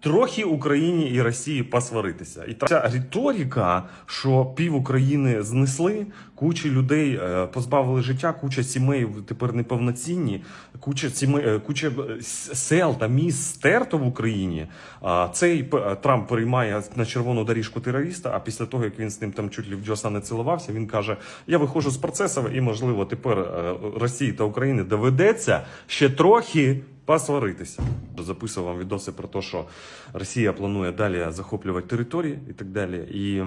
Трохи Україні і Росії посваритися, і ця риторика, що пів України знесли, куча людей е, позбавили життя, куча сімей тепер неповноцінні, куча сімей, е, куча е, сел та міст стерто в Україні. А цей Трамп переймає на червону доріжку терориста. А після того як він з ним там чуть ли в Джоса не цілувався, він каже: Я виходжу з процесу, і можливо тепер Росії та Україні доведеться ще трохи посваритися. Записував вам відоси про те, що Росія планує далі захоплювати території і так далі. І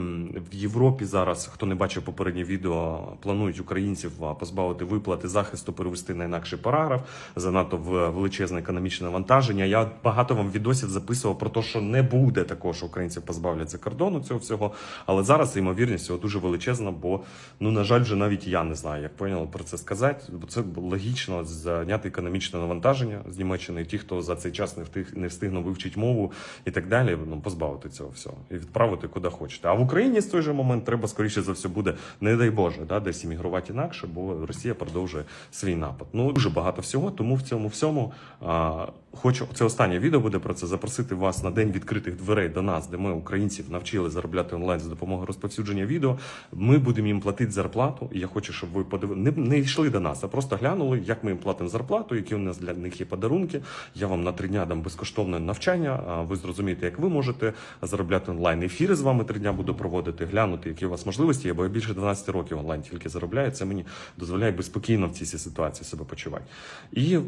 в Європі зараз, хто не бачив попереднє відео, планують українців позбавити виплати захисту, перевести на інакший параграф, занадто в величезне економічне навантаження. Я багато вам відосів записував про те, що не буде такого, що українців позбавлять за кордону цього всього. Але зараз ймовірність цього дуже величезна, бо ну на жаль, вже навіть я не знаю, як поняли про це сказати. Бо це логічно зняти економічне навантаження з Німеччини. Ті, хто за цей час не встиг не встигнув вивчити мову і так далі, ну позбавити цього всього і відправити куди хочете. А в Україні з той же момент треба скоріше за все буде, не дай Боже, да, десь іммігрувати інакше, бо Росія продовжує свій напад. Ну дуже багато всього. Тому в цьому всьому а, хочу це останнє відео буде про це запросити вас на день відкритих дверей до нас, де ми українців навчили заробляти онлайн за допомогою розповсюдження відео. Ми будемо їм платити зарплату. І я хочу, щоб ви подивили, не, не йшли до нас, а просто глянули, як ми їм платимо зарплату, які у нас для них є подарунки. Я вам на три дня дам безкоштовне навчання. Ви зрозумієте, як ви можете заробляти онлайн. Ефіри з вами три дня буду проводити, глянути, які у вас можливості є, бо я більше 12 років онлайн тільки заробляю. Це мені дозволяє безпокійно в цій ситуації себе почувати. І е,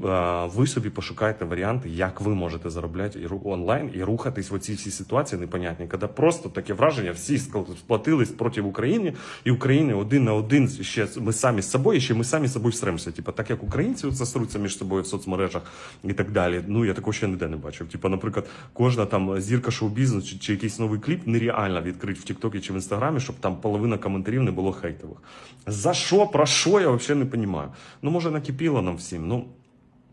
ви собі пошукайте варіанти, як ви можете заробляти і онлайн і рухатись в оці всі ситуації непонятні, коли просто таке враження, всі сплатились проти України, і України один на один ще ми самі з собою, ще ми самі з собою всремося. Типу, так як українці це сруться між собою в соцмережах і так далі. Ну я такого ще ніде не бачив. Типу, наприклад, кожна там зірка шоу-бізнесу чи, чи якийсь новий кліп нереально відкрити в Тіктокі чи в Інстаграмі, щоб там половина коментарів не було хейтових. За що, про що, я взагалі не розумію. Ну, може, накипіло нам всім. Ну,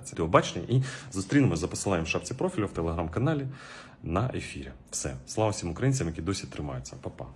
трансляції. До побачення і зустрінемось за посиланням в шапці профілю в телеграм-каналі на ефірі. Все, слава всім українцям, які досі тримаються. Па-па.